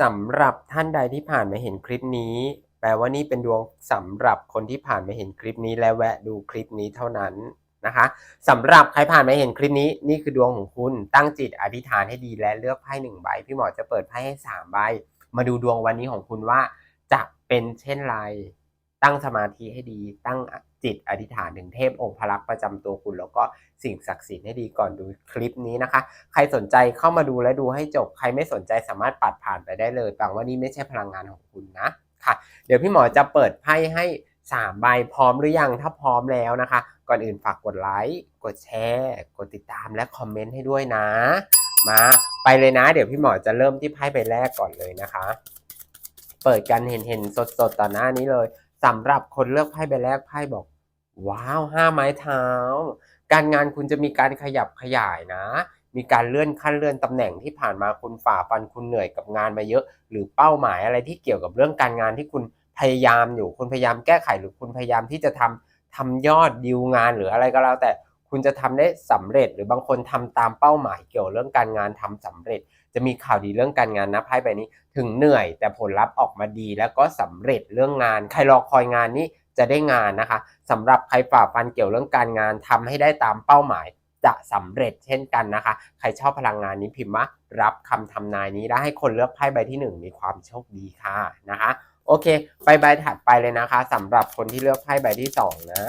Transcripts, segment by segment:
สำหรับท่านใดที่ผ่านมาเห็นคลิปนี้ แปลว่านี่เป็นดวงสำหรับคนที่ผ่านมาเห็นคลิปนี้และแวะดูคลิปนี้เท่านั้นนะคะสำหรับใครผ่านมาเห็นคลิปนี้นี่คือดวงของคุณตั้งจิตอธิษฐานให้ดีและเลือกไพ่หนึ่งใบ พี่หมอจะเปิดไพ่ให้สามใบ มาดูดวงวันนี้ของคุณว่าจะเป็นเช่นไร ตั้งสมาธิให้ดีตั้ง จิตอธิษฐานถึงเทพองค์พระลักษณ์ประจำตัวคุณ แล้วก็สิ่งศักดิ์สิทธิ์ให้ดีก่อนดูคลิปนี้นะคะ ใครสนใจเข้ามาดูและดูให้จบ ใครไม่สนใจสามารถปัดผ่านไปได้เลยแปลว่านี่ไม่ใช่พลังงานของคุณนะค่ะ เดี๋ยวพี่หมอจะเปิดไพ่ให้สามใบพร้อมหรือยังถ้าพร้อมแล้วนะคะ ก่อนอื่นฝากกดไลค์กดแชร์ กดติดตามและคอมเมนต์ให้ด้วยนะ มาไปเลยนะ เดี๋ยวพี่หมอจะเริ่มที่ไพ่ใบแรกก่อนเลยนะคะ เปิดกันเห็นเห็นสดสดๆต่อหน้านี้เลยสำหรับคนเลือกไพ่ใบแรกไพ่บอก ว้าวห้าไม้เท้า การงานคุณจะมีการขยับขยายนะ มีการเลื่อนขั้นเลื่อนตำแหน่งที่ผ่านมาคุณฝ่าฟันคุณเหนื่อยกับงานมาเยอะ หรือเป้าหมายอะไรที่เกี่ยวกับเรื่องการงานที่คุณพยายามอยู่คุณพยายามแก้ไขหรือคุณพยายามที่จะทำทำยอดดีลงานหรืออะไรก็แล้วแต่ คุณจะทำได้สำเร็จ หรือบางคนทำตามเป้าหมายเกี่ยวเรื่องการงานทำสำเร็จ จะมีข่าวดีเรื่องการงานนะไพ่ใบนี้ ถึงเหนื่อยแต่ผลลัพธ์ออกมาดีแล้วก็สำเร็จเรื่องงาน ใครรอคอยงานนี้จะได้งานนะคะสำหรับใครฝ่าฟันเกี่ยวเรื่องการงานทำให้ได้ตามเป้าหมายจะสำเร็จเช่นกันนะคะ ใครชอบพลังงานนี้พิมพ์ว่ารับคำทำนายนี้และให้คนเลือกไพ่ใบที่หนึ่งมีความโชคดีค่ะนะคะ โอเค ไปใบถัดไปเลยนะคะสำหรับคนที่เลือกไพ่ใบที่สองนะ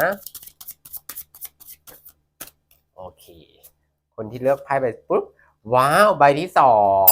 โอเค คนที่เลือกไพ่ใบปุ๊บว้าวใบที่สอง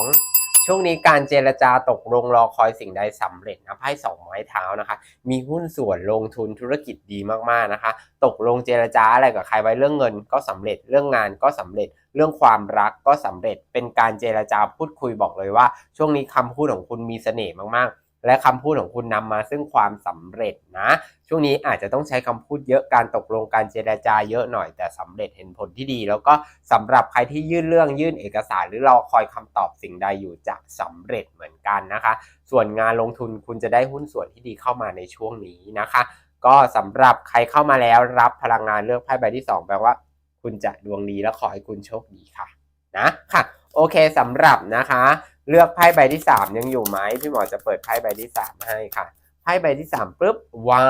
ช่วงนี้การเจรจาตกลงรอคอยสิ่งใดสำเร็จนะไพ่สองไม้เท้านะคะ มีหุ้นส่วนลงทุนธุรกิจดีมากๆนะคะ ตกลงเจรจาอะไรกับใครไว้เรื่องเงินก็สำเร็จเรื่องงานก็สำเร็จเรื่องความรักก็สำเร็จเป็นการเจรจาพูดคุยบอกเลยว่า ช่วงนี้คำพูดของคุณมีเสน่ห์มากๆ และคำพูดของคุณนำมาซึ่งความสำเร็จนะ ช่วงนี้อาจจะต้องใช้คำพูดเยอะการตกลงการเจรจาเยอะหน่อย แต่สำเร็จเห็นผลที่ดี แล้วก็สำหรับใครที่ยื่นเรื่องยื่นเอกสารหรือรอคอยคำตอบสิ่งใดอยู่จะสำเร็จเหมือนกันนะคะ ส่วนงานลงทุนคุณจะได้หุ้นส่วนที่ดีเข้ามาในช่วงนี้นะคะ ก็สำหรับใครเข้ามาแล้วรับพลังงานเลือกไพ่ใบที่ 2 แปลว่า คุณจะดวงดีและขอให้คุณโชคดีค่ะนะค่ะ โอเคสำหรับนะคะ เลือกไพ่ใบที่3ยังอยู่ไหมพี่หมอจะเปิดไพ่ใบที่3ให้ค่ะไพ่ใบที่3ปุ๊บว้า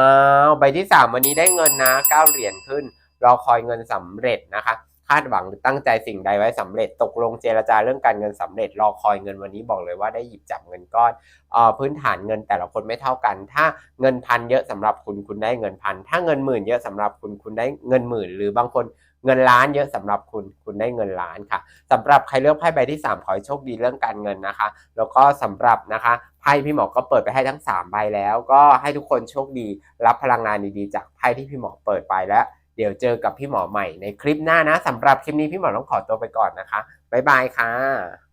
วใบที่3วันนี้ได้เงินนะ9เหรียญขึ้นรอคอยเงินสำเร็จนะคะ คาดหวังหรือตั้งใจสิ่งใดไว้สำเร็จ ตกลงเจรจาเรื่องการเงินสำเร็จ รอคอยเงินวันนี้บอกเลยว่าได้หยิบจับเงินก้อนออพื้นฐานเงินแต่ละคนไม่เท่ากัน ถ้าเงินพันเยอะสำหรับคุณคุณได้เงินพันถ้าเงินหมื่นเยอะสำหรับคุณคุณได้เงินหมื่น หรือบางคน เงินล้านเยอะสำหรับคุณคุณได้เงินล้านค่ะสำหรับใครเลือกไพ่ใบที่ 3 ขอให้โชคดีเรื่องการเงินนะคะ แล้วก็สำหรับนะคะไพ่พี่หมอก็เปิดไปให้ทั้ง 3 ใบแล้ว ก็ให้ทุกคนโชคดี รับพลังงานดีๆจากไพ่ที่พี่หมอเปิดไปแล้ว เดี๋ยวเจอกับพี่หมอใหม่ในคลิปหน้านะสำหรับคลิปนี้พี่หมอต้องขอตัวไปก่อนนะคะบ๊ายบายค่ะ